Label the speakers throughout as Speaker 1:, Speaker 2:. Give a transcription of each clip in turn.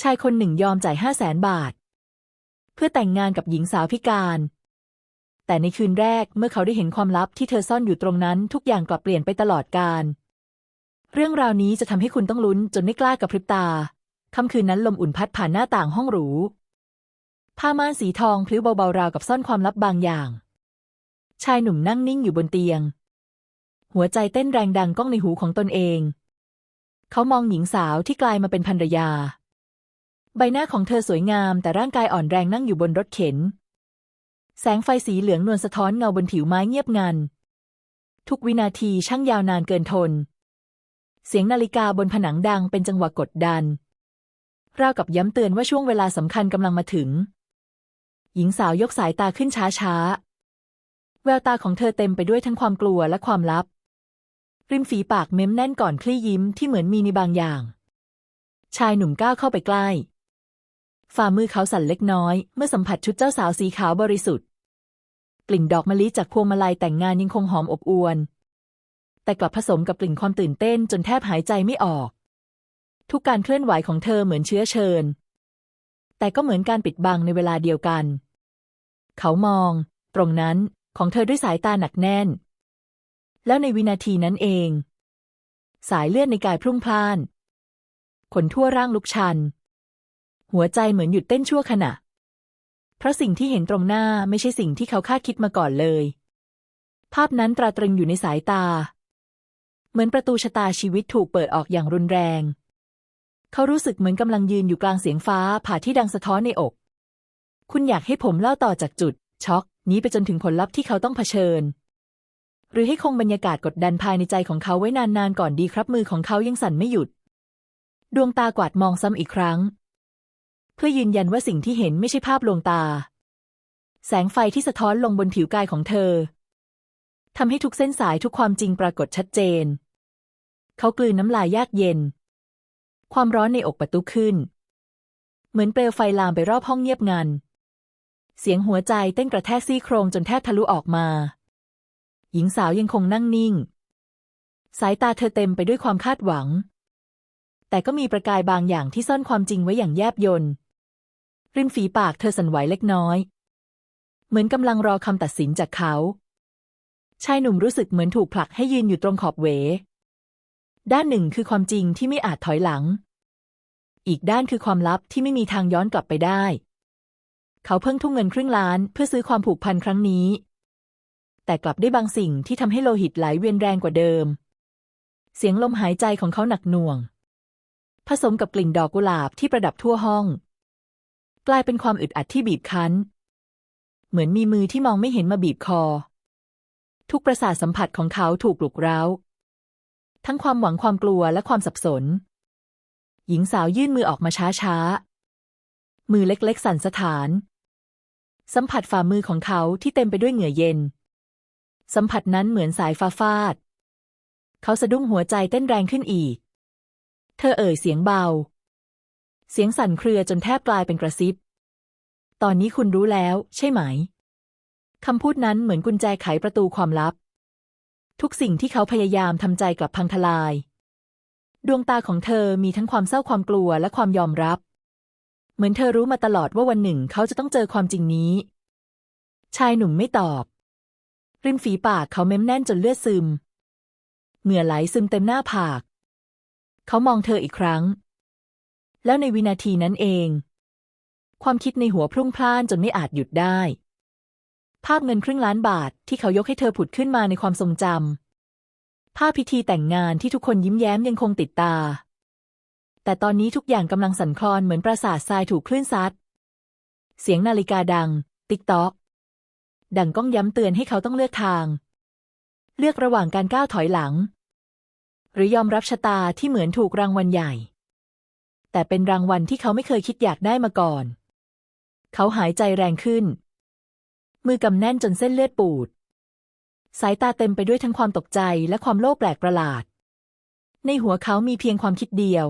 Speaker 1: ชายคนหนึ่งยอมจ่ายห้าแสนบาท เพื่อแต่งงานกับหญิงสาวพิการ แต่ในคืนแรกเมื่อเขาได้เห็นความลับที่เธอซ่อนอยู่ตรงนั้นทุกอย่างกลับเปลี่ยนไปตลอดกาลเรื่องราวนี้จะทำให้คุณต้องลุ้นจนไม่กล้ากระพริบตาค่ำคืนนั้นลมอุ่นพัดผ่านหน้าต่างห้องหรู ผ้าม่านสีทองพลิ้วเบาๆราวกับซ่อนความลับบางอย่าง ชายหนุ่มนั่งนิ่งอยู่บนเตียง หัวใจเต้นแรงดังก้องในหูของตนเอง เขามองหญิงสาวที่กลายมาเป็นภรรยา ใบหน้าของเธอสวยงามแต่ร่างกายอ่อนแรงนั่งอยู่บนรถเข็น แสงไฟสีเหลืองนวลสะท้อนเงาบนผิวไม้เงียบงัน ทุกวินาทีช่างยาวนานเกินทน เสียงนาฬิกาบนผนังดังเป็นจังหวะกดดัน ราวกับย้ำเตือนว่าช่วงเวลาสำคัญกำลังมาถึง หญิงสาวยกสายตาขึ้นช้าๆ แววตาของเธอเต็มไปด้วยทั้งความกลัวและความลับ ริมฝีปากเม้มแน่นก่อนคลี่ยิ้มที่เหมือนมีในบางอย่าง ชายหนุ่มก้าวเข้าไปใกล้ ฝ่ามือเขาสั่นเล็กน้อย เมื่อสัมผัสชุดเจ้าสาวสีขาวบริสุทธิ์ กลิ่นดอกมะลิจากพวงมาลัยแต่งงานยังคงหอมอบอวล แต่กลับผสมกับกลิ่นความตื่นเต้นจนแทบหายใจไม่ออก ทุกการเคลื่อนไหวของเธอเหมือนเชื้อเชิญ แต่ก็เหมือนการปิดบังในเวลาเดียวกัน เขามอง ตรงนั้นของเธอด้วยสายตาหนักแน่น แล้วในวินาทีนั้นเอง สายเลือดในกายพรุ่งพล่าน ขนทั่วร่างลุกชัน หัวใจเหมือนหยุดเต้นชั่วขณะ เพราะสิ่งที่เห็นตรงหน้าไม่ใช่สิ่งที่เขาคาดคิดมาก่อนเลย ภาพนั้นตราตรึงอยู่ในสายตา เหมือนประตูชะตาชีวิตถูกเปิดออกอย่างรุนแรง เขารู้สึกเหมือนกำลังยืนอยู่กลางเสียงฟ้าผ่าที่ดังสะท้อนในอก คุณอยากให้ผมเล่าต่อจากจุด ช็อก นี้ไปจนถึงผลลัพธ์ที่เขาต้องเผชิญ หรือให้คงบรรยากาศกดดันภายในใจของเขาไว้นานๆก่อนดีครับมือของเขายังสั่นไม่หยุดดวงตากวาดมองซ้ำอีกครั้ง พื่อยืนยันว่าสิ่งที่เห็นไม่ใช่ภาพลวงตา แสงไฟที่สะท้อนลงบนผิวกายของเธอทำให้ทุกเส้นสายทุกความจริงปรากฏชัดเจน เขากลืนน้ำลายยากเย็น ความร้อนในอกประตุขึ้น เหมือนเปลวไฟลามไปรอบห้องเงียบงัน เสียงหัวใจเต้นกระแทกซี่โครงจนแทบทะลุออกมา หญิงสาวยังคงนั่งนิ่ง สายตาเธอเต็มไปด้วยความคาดหวัง แต่ก็มีประกายบางอย่างที่ซ่อนความจริงไว้อย่างแยบยล ริมฝีปากเธอสั่นไหวเล็กน้อย เหมือนกำลังรอคำตัดสินจากเขา ชายหนุ่มรู้สึกเหมือนถูกผลักให้ยืนอยู่ตรงขอบเว ด้านหนึ่งคือความจริงที่ไม่อาจถอยหลัง อีกด้านคือความลับที่ไม่มีทางย้อนกลับไปได้ เขาเพิ่งทุ่มเงินครึ่งล้านเพื่อซื้อความผูกพันครั้งนี้ แต่กลับได้บางสิ่งที่ทำให้โลหิตไหลเวียนแรงกว่าเดิม เสียงลมหายใจของเขาหนักหน่วง ผสมกับกลิ่นดอกกุหลาบที่ประดับทั่วห้อง กลายเป็นความอึดอัดที่บีบคั้น เหมือนมีมือที่มองไม่เห็นมาบีบคอ ทุกประสาทสัมผัสของเขาถูกปลุกร้าว ทั้งความหวังความกลัวและความสับสน หญิงสาวยื่นมือออกมาช้าๆ มือเล็กๆ สั่นสะท้าน สัมผัสฝ่ามือของเขาที่เต็มไปด้วยเหงื่อเย็น สัมผัสนั้นเหมือนสายฟ้าฟาด เขาสะดุ้งหัวใจเต้นแรงขึ้นอีก เธอเอ่ยเสียงเบา เสียงสั่นเครือจนแทบกลายเป็นกระซิบ ตอนนี้คุณรู้แล้วใช่ไหม คำพูดนั้นเหมือนกุญแจไขประตูความลับ ทุกสิ่งที่เขาพยายามทำใจกลับพังทลาย ดวงตาของเธอมีทั้งความเศร้าความกลัวและความยอมรับ เหมือนเธอรู้มาตลอดว่าวันหนึ่งเขาจะต้องเจอความจริงนี้ ชายหนุ่มไม่ตอบ ริมฝีปากเขาเม้มแน่นจนเลือดซึม เหงื่อไหลซึมเต็มหน้าผาก เขามองเธออีกครั้ง แล้วในวินาทีนั้นเอง ความคิดในหัวพรุ่งพล่านจนไม่อาจหยุดได้ ภาพเงินครึ่งล้านบาทที่เขายกให้เธอผุดขึ้นมาในความทรงจำภาพพิธีแต่งงานที่ทุกคนยิ้มแย้มยังคงติดตา แต่ตอนนี้ทุกอย่างกำลังสั่นคลอนเหมือนปราสาททรายถูกคลื่นซัด เสียงนาฬิกาดัง ติ๊กต๊อก ดังก้องย้ำเตือนให้เขาต้องเลือกทาง เลือกระหว่างการก้าวถอยหลัง หรือยอมรับชะตาที่เหมือนถูกรางวัลใหญ่ แต่เป็นรางวัลที่เขาไม่เคยคิดอยากได้มาก่อน เขาหายใจแรงขึ้น มือกำแน่นจนเส้นเลือดปูด สายตาเต็มไปด้วยทั้งความตกใจและความโลภแปลกประหลาด ในหัวเขามีเพียงความคิดเดียว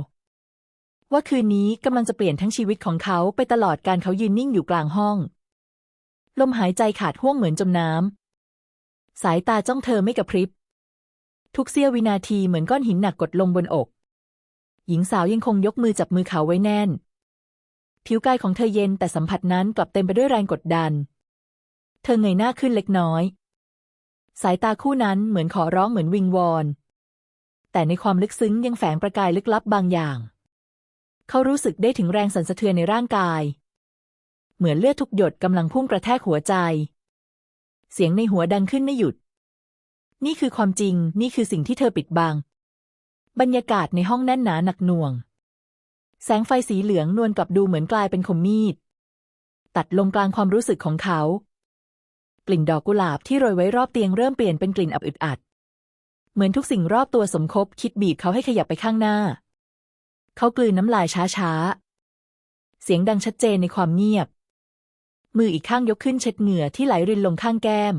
Speaker 1: ว่าคืนนี้กำลังจะเปลี่ยนทั้งชีวิตของเขาไปตลอดการเขายืนนิ่งอยู่กลางห้อง ลมหายใจขาดห่วงเหมือนจมน้ำสายตาจ้องเธอไม่กระพริบทุกเสี้ยววินาทีเหมือนก้อนหินหนักกดลงบนอก หญิงสาวยังคงยกมือจับมือเขาไว้แน่น ผิวกายของเธอเย็นแต่สัมผัสนั้นกลับเต็มไปด้วยแรงกดดัน เธอเงยหน้าขึ้นเล็กน้อย สายตาคู่นั้นเหมือนขอร้องเหมือนวิงวอน แต่ในความลึกซึ้งยังแฝงประกายลึกลับบางอย่าง เขารู้สึกได้ถึงแรงสั่นสะเทือนในร่างกาย เหมือนเลือดทุกหยดกำลังพุ่งกระแทกหัวใจ เสียงในหัวดังขึ้นไม่หยุด นี่คือความจริง นี่คือสิ่งที่เธอปิดบัง บรรยากาศในห้องแน่นหนาหนักหน่วง แสงไฟสีเหลืองนวลกลับดูเหมือนกลายเป็นคมมีด ตัดลงกลางความรู้สึกของเขา กลิ่นดอกกุหลาบที่โรยไว้รอบเตียงเริ่มเปลี่ยนเป็นกลิ่นอับอึดอัด เหมือนทุกสิ่งรอบตัวสมคบคิดบีบเขาให้ขยับไปข้างหน้า เขากลืนน้ำลายช้าๆ เสียงดังชัดเจนในความเงียบ มืออีกข้างยกขึ้นเช็ดเหงื่อที่ไหลรินลงข้างแก้ม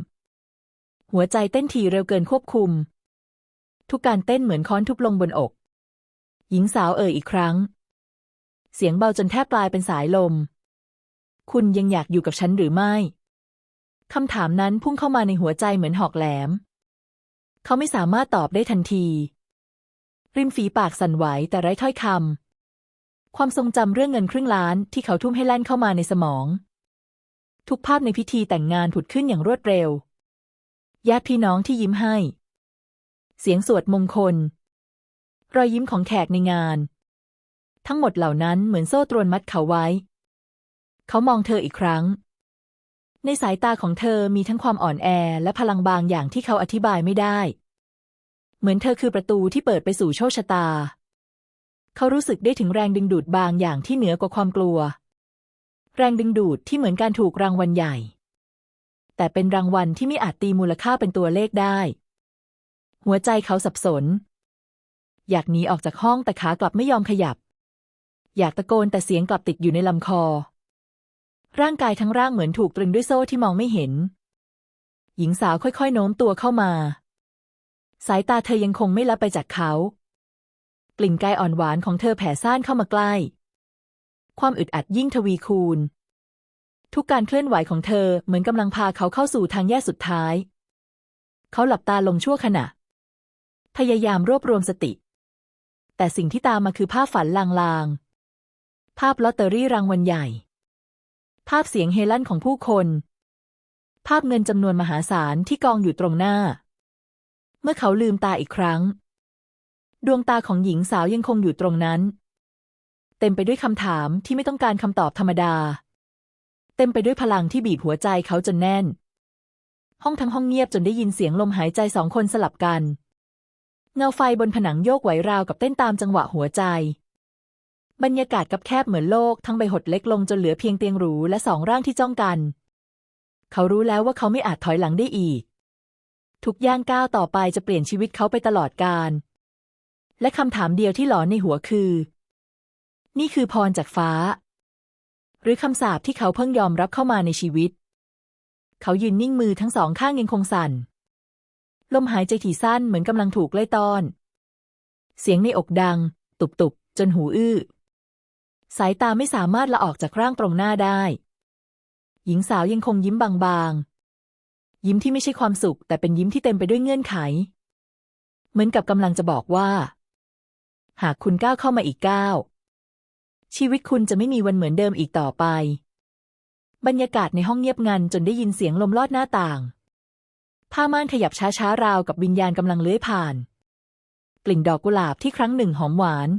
Speaker 1: หัวใจเต้นถี่เร็วเกินควบคุม ทุกการเต้นเหมือนค้อนทุบลงบนอก หญิงสาวเอ่ยอีกครั้ง เสียงเบาจนแทบกลายเป็นสายลม คุณยังอยากอยู่กับฉันหรือไม่คำถามนั้นพุ่งเข้ามาในหัวใจเหมือนหอกแหลม เขาไม่สามารถตอบได้ทันที ริมฝีปากสั่นไหวแต่ไร้ถ้อยคำ ความทรงจำเรื่องเงินครึ่งล้านที่เขาทุ่มให้แล่นเข้ามาในสมอง ทุกภาพในพิธีแต่งงานผุดขึ้นอย่างรวดเร็ว ญาติพี่น้องที่ยิ้มให้ เสียงสวดมงคล รอยยิ้มของแขกในงาน ทั้งหมดเหล่านั้นเหมือนโซ่ตรวนมัดเขาไว้ เขามองเธออีกครั้ง ในสายตาของเธอมีทั้งความอ่อนแอและพลังบางอย่างที่เขาอธิบายไม่ได้ เหมือนเธอคือประตูที่เปิดไปสู่โชคชะตา เขารู้สึกได้ถึงแรงดึงดูดบางอย่างที่เหนือกว่าความกลัว แรงดึงดูดที่เหมือนการถูกรางวัลใหญ่ แต่เป็นรางวัลที่ไม่อาจตีมูลค่าเป็นตัวเลขได้ หัวใจเขาสับสน อยากหนีออกจากห้องแต่ขากลับไม่ยอมขยับ อยากตะโกนแต่เสียงกลับติดอยู่ในลำคอ ร่างกายทั้งร่างเหมือนถูกตรึงด้วยโซ่ที่มองไม่เห็น หญิงสาวค่อยๆ โน้มตัวเข้ามา สายตาเธอยังคงไม่ละไปจากเขา กลิ่นกายอ่อนหวานของเธอแผ่ซ่านเข้ามาใกล้ ความอึดอัดยิ่งทวีคูณ ทุกการเคลื่อนไหวของเธอเหมือนกำลังพาเขาเข้าสู่ทางแยกสุดท้าย เขาหลับตาลงชั่วขณะ พยายามรวบรวมสติ แต่สิ่งที่ตามมาคือภาพฝันลางๆ ภาพลอตเตอรี่รางวัลใหญ่ ภาพเสียงเฮลั่นของผู้คน ภาพเงินจำนวนมหาศาลที่กองอยู่ตรงหน้า เมื่อเขาลืมตาอีกครั้ง ดวงตาของหญิงสาวยังคงอยู่ตรงนั้น เต็มไปด้วยคำถามที่ไม่ต้องการคำตอบธรรมดา เต็มไปด้วยพลังที่บีบหัวใจเขาจนแน่นห้องทั้งห้องเงียบจนได้ยินเสียงลมหายใจสองคนสลับกัน เงาไฟบนผนังโยกไหวราวกับเต้นตามจังหวะหัวใจ บรรยากาศกับแคบเหมือนโลกทั้งใบหดเล็กลงจนเหลือเพียงเตียงหรูและสองร่างที่จ้องกัน เขารู้แล้วว่าเขาไม่อาจถอยหลังได้อีก ทุกย่างก้าวต่อไปจะเปลี่ยนชีวิตเขาไปตลอดกาลและคำถามเดียวที่หลอนในหัวคือ นี่คือพรจากฟ้า หรือคำสาปที่เขาเพิ่งยอมรับเข้ามาในชีวิต เขายืนนิ่งมือทั้งสองข้างยังคงสั่น ลมหายใจถี่สั้นเหมือนกำลังถูกไล่ต้อน เสียงในอกดัง ตุบๆจนหูอื้อ สายตาไม่สามารถละออกจากร่างตรงหน้าได้ หญิงสาวยังคงยิ้มบางๆ ยิ้มที่ไม่ใช่ความสุข แต่เป็นยิ้มที่เต็มไปด้วยเงื่อนไข เหมือนกับกำลังจะบอกว่า หากคุณก้าวเข้ามาอีกก้าวชีวิตคุณจะไม่มีวันเหมือนเดิมอีกต่อไป บรรยากาศในห้องเงียบงันจนได้ยินเสียงลมลอดหน้าต่าง ผ้าม่านขยับช้าๆราวกับวิญญาณกำลังเลื้อยผ่าน กลิ่นดอกกุหลาบที่ครั้งหนึ่งหอมหวาน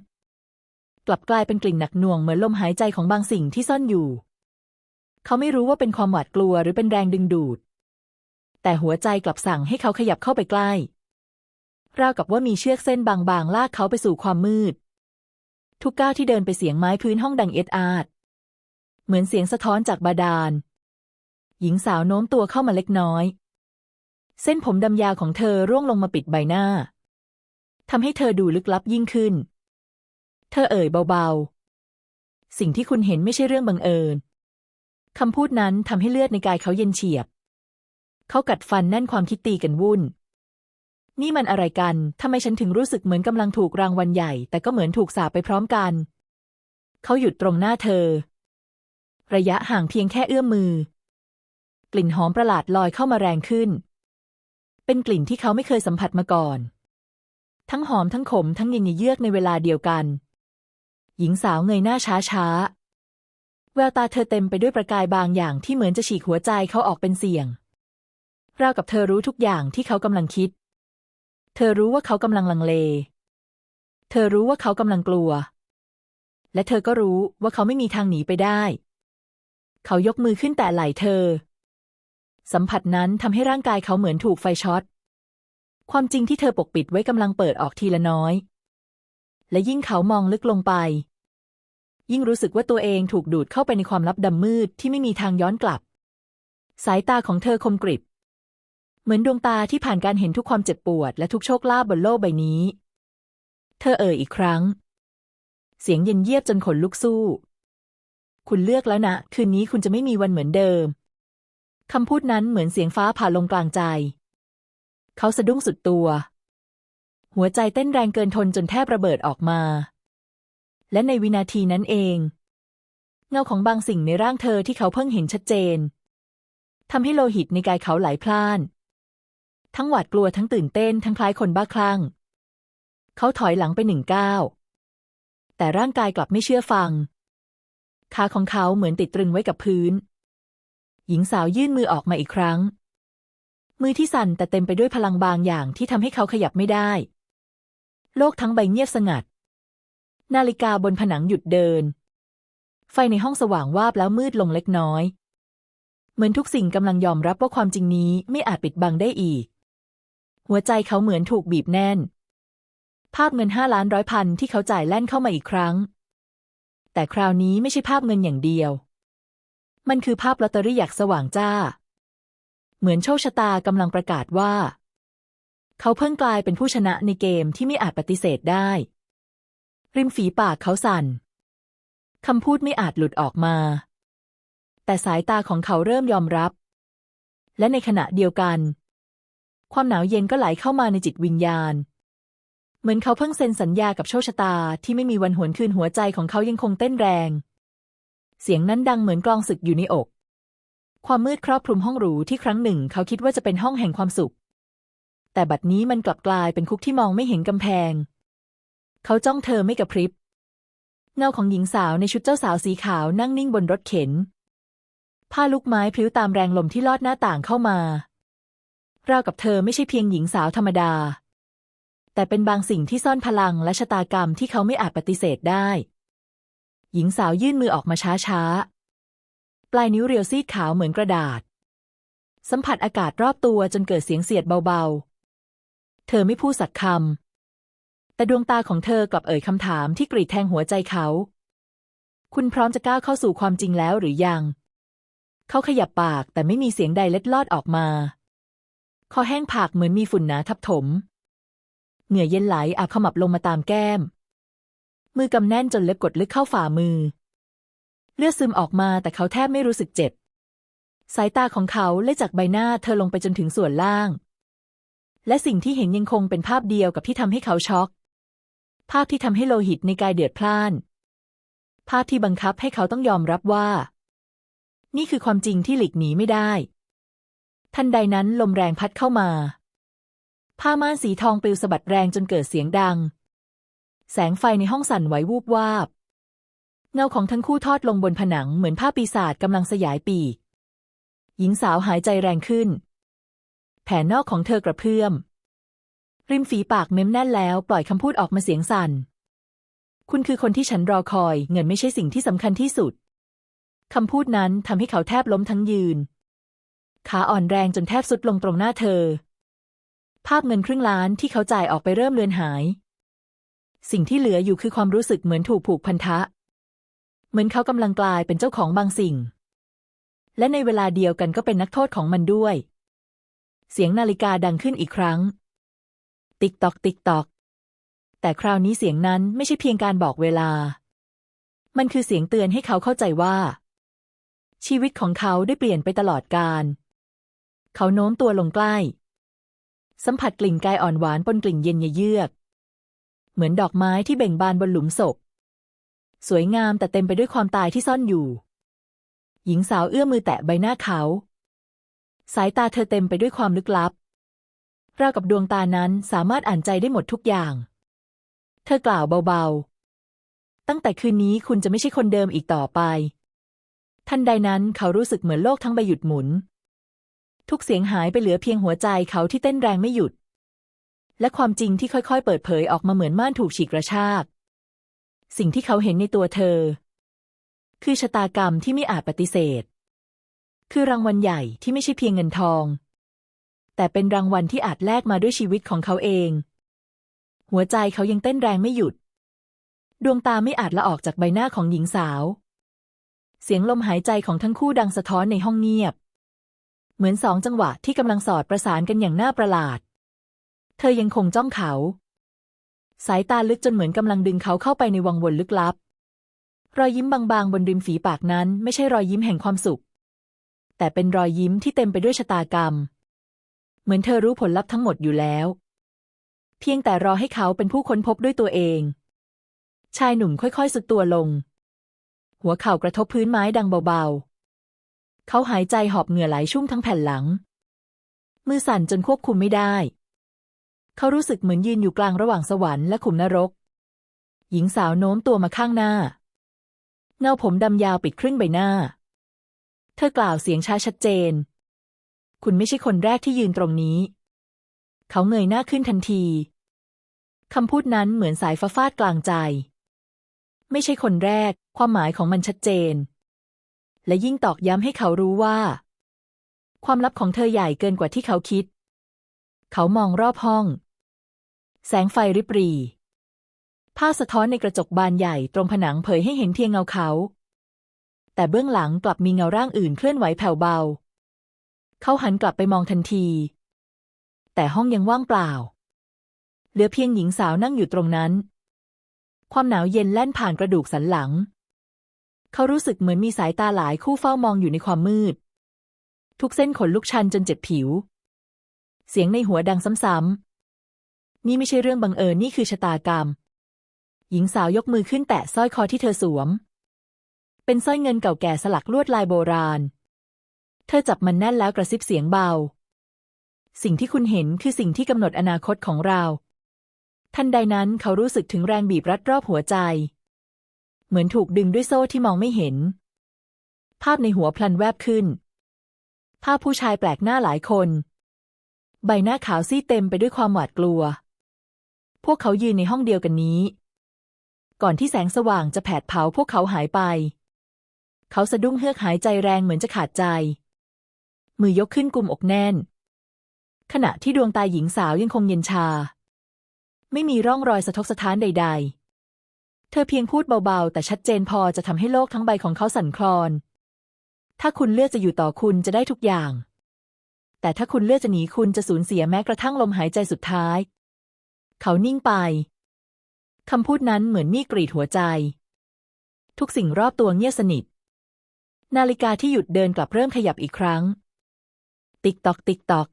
Speaker 1: กลับกลายเป็นกลิ่นหนักหน่วงเหมือนลมหายใจของบางสิ่งที่ซ่อนอยู่ เขาไม่รู้ว่าเป็นความหวาดกลัวหรือเป็นแรงดึงดูด แต่หัวใจกลับสั่งให้เขาขยับเข้าไปใกล้ ราวกับว่ามีเชือกเส้นบางๆ ลากเขาไปสู่ความมืด ทุกก้าวที่เดินไปเสียงไม้พื้นห้องดังเอ็ดอาดเหมือนเสียงสะท้อนจากบาดาลหญิงสาวโน้มตัวเข้ามาเล็กน้อย เส้นผมดำยาวของเธอร่วงลงมาปิดใบหน้าทำให้เธอดูลึกลับยิ่งขึ้น เธอเอ่ยเบาๆ สิ่งที่คุณเห็นไม่ใช่เรื่องบังเอิญคำพูดนั้นทำให้เลือดในกายเขาเย็นเฉียบ เขากัดฟันแน่นความคิดตีกันวุ่น นี่มันอะไรกันทำไมฉันถึงรู้สึกเหมือนกำลังถูกรางวัลใหญ่ แต่ก็เหมือนถูกสาปไปพร้อมกัน เขาหยุดตรงหน้าเธอ ระยะห่างเพียงแค่เอื้อมมือ กลิ่นหอมประหลาดลอยเข้ามาแรงขึ้น เป็นกลิ่นที่เขาไม่เคยสัมผัสมาก่อน ทั้งหอมทั้งขมทั้งเย็นเยือกในเวลาเดียวกัน หญิงสาวเงยหน้าช้าช้าแววตาเธอเต็มไปด้วยประกายบางอย่างที่เหมือนจะฉีกหัวใจเขาออกเป็นเสี่ยง ราวกับเธอรู้ทุกอย่างที่เขากำลังคิด เธอรู้ว่าเขากำลังลังเล เธอรู้ว่าเขากำลังกลัว และเธอก็รู้ว่าเขาไม่มีทางหนีไปได้ เขายกมือขึ้นแต่ไหล่เธอ สัมผัสนั้นทำให้ร่างกายเขาเหมือนถูกไฟช็อต ความจริงที่เธอปกปิดไว้กำลังเปิดออกทีละน้อย และยิ่งเขามองลึกลงไป ยิ่งรู้สึกว่าตัวเองถูกดูดเข้าไปในความลับดำมืดที่ไม่มีทางย้อนกลับ สายตาของเธอคมกริบ เหมือนดวงตาที่ผ่านการเห็นทุกความเจ็บปวดและทุกโชคลาภบนโลกใบนี้ เธอเอ่ยอีกครั้ง เสียงเย็นเยียบจนขนลุกสู้ คุณเลือกแล้วนะ คืนนี้คุณจะไม่มีวันเหมือนเดิม คำพูดนั้นเหมือนเสียงฟ้าผ่าลงกลางใจ เขาสะดุ้งสุดตัว หัวใจเต้นแรงเกินทนจนแทบระเบิดออกมา และในวินาทีนั้นเอง เงาของบางสิ่งในร่างเธอที่เขาเพิ่งเห็นชัดเจนทำให้โลหิตในกายเขาไหลพล่าน ทั้งหวาดกลัวทั้งตื่นเต้นทั้งคล้ายคนบ้าคลั่ง เขาถอยหลังไปหนึ่งก้าว แต่ร่างกายกลับไม่เชื่อฟัง ขาของเขาเหมือนติดตรึงไว้กับพื้น หญิงสาวยื่นมือออกมาอีกครั้ง มือที่สั่นแต่เต็มไปด้วยพลังบางอย่างที่ทำให้เขาขยับไม่ได้ โลกทั้งใบเงียบสงัด นาฬิกาบนผนังหยุดเดิน ไฟในห้องสว่างวาบแล้วมืดลงเล็กน้อย เหมือนทุกสิ่งกำลังยอมรับว่าความจริงนี้ไม่อาจปิดบังได้อีก หัวใจเขาเหมือนถูกบีบแน่น ภาพเงินห้าล้านร้อยพันที่เขาจ่ายแล่นเข้ามาอีกครั้ง แต่คราวนี้ไม่ใช่ภาพเงินอย่างเดียว มันคือภาพลอตเตอรี่อยากสว่างจ้า เหมือนโชคชะตากำลังประกาศว่า เขาเพิ่งกลายเป็นผู้ชนะในเกมที่ไม่อาจปฏิเสธได้ ริมฝีปากเขาสั่นคำพูดไม่อาจหลุดออกมา แต่สายตาของเขาเริ่มยอมรับ และในขณะเดียวกัน ความหนาวเย็นก็ไหลเข้ามาในจิตวิญญาณ เหมือนเขาเพิ่งเซ็นสัญญากับโชคชะตาที่ไม่มีวันหวนคืนหัวใจของเขายังคงเต้นแรง เสียงนั้นดังเหมือนกลองศึกอยู่ในอก ความมืดครอบคลุมห้องหรูที่ครั้งหนึ่งเขาคิดว่าจะเป็นห้องแห่งความสุข แต่บัดนี้มันกลับกลายเป็นคุกที่มองไม่เห็นกำแพง เขาจ้องเธอไม่กระพริบ เงาของหญิงสาวในชุดเจ้าสาวสีขาวนั่งนิ่งบนรถเข็น ผ้าลูกไม้พลิ้วตามแรงลมที่ลอดหน้าต่างเข้ามา ราวกับเธอไม่ใช่เพียงหญิงสาวธรรมดา แต่เป็นบางสิ่งที่ซ่อนพลังและชะตากรรมที่เขาไม่อาจปฏิเสธได้ หญิงสาวยื่นมือออกมาช้าๆ ปลายนิ้วเรียวซีดขาวเหมือนกระดาษ สัมผัสอากาศรอบตัวจนเกิดเสียงเสียดเบาๆ เธอไม่พูดสักคำ แต่ดวงตาของเธอกลับเอ่ยคำถามที่กรีดแทงหัวใจเขา คุณพร้อมจะก้าวเข้าสู่ความจริงแล้วหรือยัง เขาขยับปากแต่ไม่มีเสียงใดเล็ดลอดออกมาคอแห้งผากเหมือนมีฝุ่นหนาทับถม เหงื่อเย็นไหลอาบขมับลงมาตามแก้ม มือกำแน่นจนเล็บกดลึกเข้าฝ่ามือ เลือดซึมออกมาแต่เขาแทบไม่รู้สึกเจ็บ สายตาของเขาเลื่อยจากใบหน้าเธอลงไปจนถึงส่วนล่าง และสิ่งที่เห็นยังคงเป็นภาพเดียวกับที่ทำให้เขาช็อก ภาพที่ทำให้โลหิตในกายเดือดพล่าน ภาพที่บังคับให้เขาต้องยอมรับว่า นี่คือความจริงที่หลีกหนีไม่ได้ ทันใดนั้นลมแรงพัดเข้ามา ผ้าม่านสีทองปลิวสะบัดแรงจนเกิดเสียงดัง แสงไฟในห้องสั่นไหววูบวาบ เงาของทั้งคู่ทอดลงบนผนังเหมือนภาพปีศาจกำลังสยายปีก หญิงสาวหายใจแรงขึ้น แผนนอกของเธอกระเพื่อม ริมฝีปากเม้มแน่นแล้วปล่อยคำพูดออกมาเสียงสั่น คุณคือคนที่ฉันรอคอย เงินไม่ใช่สิ่งที่สำคัญที่สุด คำพูดนั้นทำให้เขาแทบล้มทั้งยืน ขาอ่อนแรงจนแทบสุดลงตรงหน้าเธอ ภาพเงินครึ่งล้านที่เขาจ่ายออกไปเริ่มเลือนหาย สิ่งที่เหลืออยู่คือความรู้สึกเหมือนถูกผูกพันธะ เหมือนเขากำลังกลายเป็นเจ้าของบางสิ่ง และในเวลาเดียวกันก็เป็นนักโทษของมันด้วย เสียงนาฬิกาดังขึ้นอีกครั้ง ติ๊กตอก ติ๊กตอก แต่คราวนี้เสียงนั้นไม่ใช่เพียงการบอกเวลา มันคือเสียงเตือนให้เขาเข้าใจว่า ชีวิตของเขาได้เปลี่ยนไปตลอดกาลเขาโน้มตัวลงใกล้ สัมผัสกลิ่นกายอ่อนหวานปนกลิ่นเย็นเยือก เหมือนดอกไม้ที่เบ่งบานบนหลุมศพ สวยงามแต่เต็มไปด้วยความตายที่ซ่อนอยู่ หญิงสาวเอื้อมมือแตะใบหน้าเขา สายตาเธอเต็มไปด้วยความลึกลับราวกับดวงตานั้นสามารถอ่านใจได้หมดทุกอย่าง เธอกล่าวเบาๆ ตั้งแต่คืนนี้คุณจะไม่ใช่คนเดิมอีกต่อไป ทันใดนั้นเขารู้สึกเหมือนโลกทั้งใบหยุดหมุน ทุกเสียงหายไปเหลือเพียงหัวใจเขาที่เต้นแรงไม่หยุด และความจริงที่ค่อยๆ เปิดเผยออกมาเหมือนม่านถูกฉีกกระชาก สิ่งที่เขาเห็นในตัวเธอ คือชะตากรรมที่ไม่อาจปฏิเสธ คือรางวัลใหญ่ที่ไม่ใช่เพียงเงินทอง แต่เป็นรางวัลที่อาจแลกมาด้วยชีวิตของเขาเอง หัวใจเขายังเต้นแรงไม่หยุด ดวงตาไม่อาจละออกจากใบหน้าของหญิงสาว เสียงลมหายใจของทั้งคู่ดังสะท้อนในห้องเงียบ เหมือนสองจังหวะที่กำลังสอดประสานกันอย่างน่าประหลาด เธอยังคงจ้องเขา สายตาลึกจนเหมือนกำลังดึงเขาเข้าไปในวังวนลึกลับ รอยยิ้มบางๆ บนริมฝีปากนั้นไม่ใช่รอยยิ้มแห่งความสุข แต่เป็นรอยยิ้มที่เต็มไปด้วยชะตากรรม เหมือนเธอรู้ผลลัพธ์ทั้งหมดอยู่แล้ว เพียงแต่รอให้เขาเป็นผู้ค้นพบด้วยตัวเอง ชายหนุ่มค่อยๆสุดตัวลง หัวเข่ากระทบพื้นไม้ดังเบาๆ เขาหายใจหอบเหงื่อไหลชุ่มทั้งแผ่นหลังมือสั่นจนควบคุมไม่ได้ เขารู้สึกเหมือนยืนอยู่กลางระหว่างสวรรค์และขุมนรก หญิงสาวโน้มตัวมาข้างหน้า เงาผมดำยาวปิดครึ่งใบหน้า เธอกล่าวเสียงช้าชัดเจน คุณไม่ใช่คนแรกที่ยืนตรงนี้ เขาเงยหน้าขึ้นทันทีคำพูดนั้นเหมือนสายฟ้าฟาดกลางใจ ไม่ใช่คนแรก ความหมายของมันชัดเจน และยิ่งตอกย้ำให้เขารู้ว่า ความลับของเธอใหญ่เกินกว่าที่เขาคิด เขามองรอบห้อง แสงไฟริบหรีผ้าสะท้อนในกระจกบานใหญ่ตรงผนังเผยให้เห็นเพียงเงาเขา แต่เบื้องหลังกลับมีเงาร่างอื่นเคลื่อนไหวแผ่วเบา เขาหันกลับไปมองทันที แต่ห้องยังว่างเปล่า เหลือเพียงหญิงสาวนั่งอยู่ตรงนั้น ความหนาวเย็นแล่นผ่านกระดูกสันหลัง เขารู้สึกเหมือนมีสายตาหลายคู่เฝ้ามองอยู่ในความมืด ทุกเส้นขนลุกชันจนเจ็บผิว เสียงในหัวดังซ้ำๆ นี่ไม่ใช่เรื่องบังเอิญนี่คือชะตากรรม หญิงสาวยกมือขึ้นแตะสร้อยคอที่เธอสวม เป็นสร้อยเงินเก่าแก่สลักลวดลายโบราณ เธอจับมันแน่นแล้วกระซิบเสียงเบา สิ่งที่คุณเห็นคือสิ่งที่กำหนดอนาคตของเรา ทันใดนั้นเขารู้สึกถึงแรงบีบรัดรอบหัวใจ เหมือนถูกดึงด้วยโซ่ที่มองไม่เห็น ภาพในหัวพลันแวบขึ้น ภาพผู้ชายแปลกหน้าหลายคน ใบหน้าขาวซีดเต็มไปด้วยความหวาดกลัว พวกเขายืนในห้องเดียวกันนี้ ก่อนที่แสงสว่างจะแผดเผาพวกเขาหายไป เขาสะดุ้งเฮือกหายใจแรงเหมือนจะขาดใจ มือยกขึ้นกุมอกแน่น ขณะที่ดวงตาหญิงสาวยังคงเย็นชา ไม่มีร่องรอยสะทกสะท้านใด ๆ เธอเพียงพูดเบาๆ แต่ชัดเจนพอจะทำให้โลกทั้งใบของเขาสั่นคลอน ถ้าคุณเลือกจะอยู่ต่อคุณจะได้ทุกอย่าง แต่ถ้าคุณเลือกจะหนีคุณจะสูญเสียแม้กระทั่งลมหายใจสุดท้าย เขานิ่งไป คำพูดนั้นเหมือนมีดกรีดหัวใจ ทุกสิ่งรอบตัวเงียบสนิท นาฬิกาที่หยุดเดินกลับเริ่มขยับอีกครั้ง ติ๊กตอก ติ๊กตอก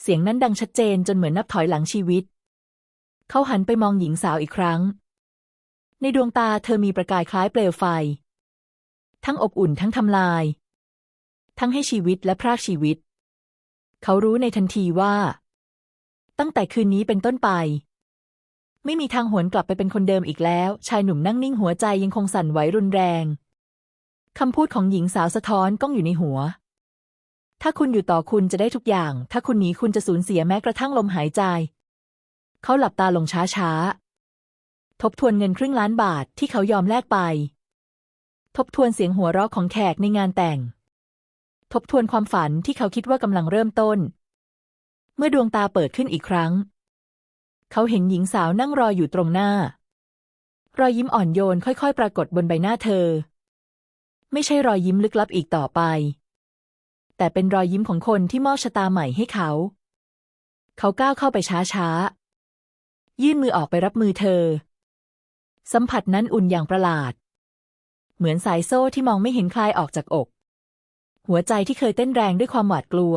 Speaker 1: เสียงนั้นดังชัดเจนจนเหมือนนับถอยหลังชีวิต เขาหันไปมองหญิงสาวอีกครั้ง ในดวงตาเธอมีประกายคล้ายเปลวไฟ ทั้งอบอุ่นทั้งทำลาย ทั้งให้ชีวิตและพรากชีวิต เขารู้ในทันทีว่า ตั้งแต่คืนนี้เป็นต้นไป ไม่มีทางหวนกลับไปเป็นคนเดิมอีกแล้ว ชายหนุ่มนั่งนิ่งหัวใจยังคงสั่นไหวรุนแรงคำพูดของหญิงสาวสะท้อนก้องอยู่ในหัว ถ้าคุณอยู่ต่อคุณจะได้ทุกอย่าง ถ้าคุณหนีคุณจะสูญเสียแม้กระทั่งลมหายใจ เขาหลับตาลงช้าๆ ทบทวนเงินครึ่งล้านบาทที่เขายอมแลกไป ทบทวนเสียงหัวเราะของแขกในงานแต่ง ทบทวนความฝันที่เขาคิดว่ากำลังเริ่มต้น เมื่อดวงตาเปิดขึ้นอีกครั้ง เขาเห็นหญิงสาวนั่งรออยู่ตรงหน้า รอยยิ้มอ่อนโยนค่อยๆ ปรากฏบนใบหน้าเธอ ไม่ใช่รอยยิ้มลึกลับอีกต่อไป แต่เป็นรอยยิ้มของคนที่มอบชะตาใหม่ให้เขา เขาก้าวเข้าไปช้าๆ ยื่นมือออกไปรับมือเธอ สัมผัสนั้นอุ่นอย่างประหลาด เหมือนสายโซ่ที่มองไม่เห็นคลายออกจากอก หัวใจที่เคยเต้นแรงด้วยความหวาดกลัว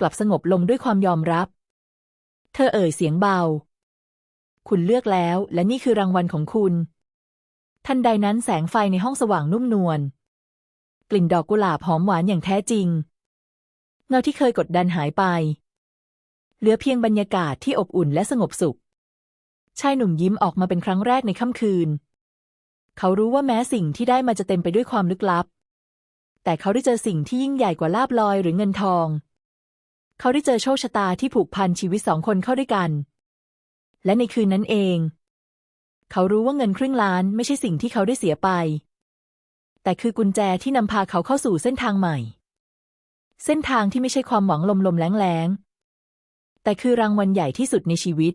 Speaker 1: กลับสงบลงด้วยความยอมรับ เธอเอ่ยเสียงเบา คุณเลือกแล้ว และนี่คือรางวัลของคุณ ทันใดนั้นแสงไฟในห้องสว่างนุ่มนวล กลิ่นดอกกุหลาบหอมหวานอย่างแท้จริง เงาที่เคยกดดันหายไป เหลือเพียงบรรยากาศที่อบอุ่นและสงบสุข ชายหนุ่มยิ้มออกมาเป็นครั้งแรกในค่ำคืน เขารู้ว่าแม้สิ่งที่ได้มาจะเต็มไปด้วยความลึกลับ แต่เขาได้เจอสิ่งที่ยิ่งใหญ่กว่าลาบลอยหรือเงินทอง เขาได้เจอโชคชะตาที่ผูกพันชีวิตสองคนเข้าด้วยกัน และในคืนนั้นเอง เขารู้ว่าเงินครึ่งล้านไม่ใช่สิ่งที่เขาได้เสียไป แต่คือกุญแจที่นำพาเขาเข้าสู่เส้นทางใหม่ เส้นทางที่ไม่ใช่ความหวังลมๆแล้งๆแต่คือรางวัลใหญ่ที่สุดในชีวิต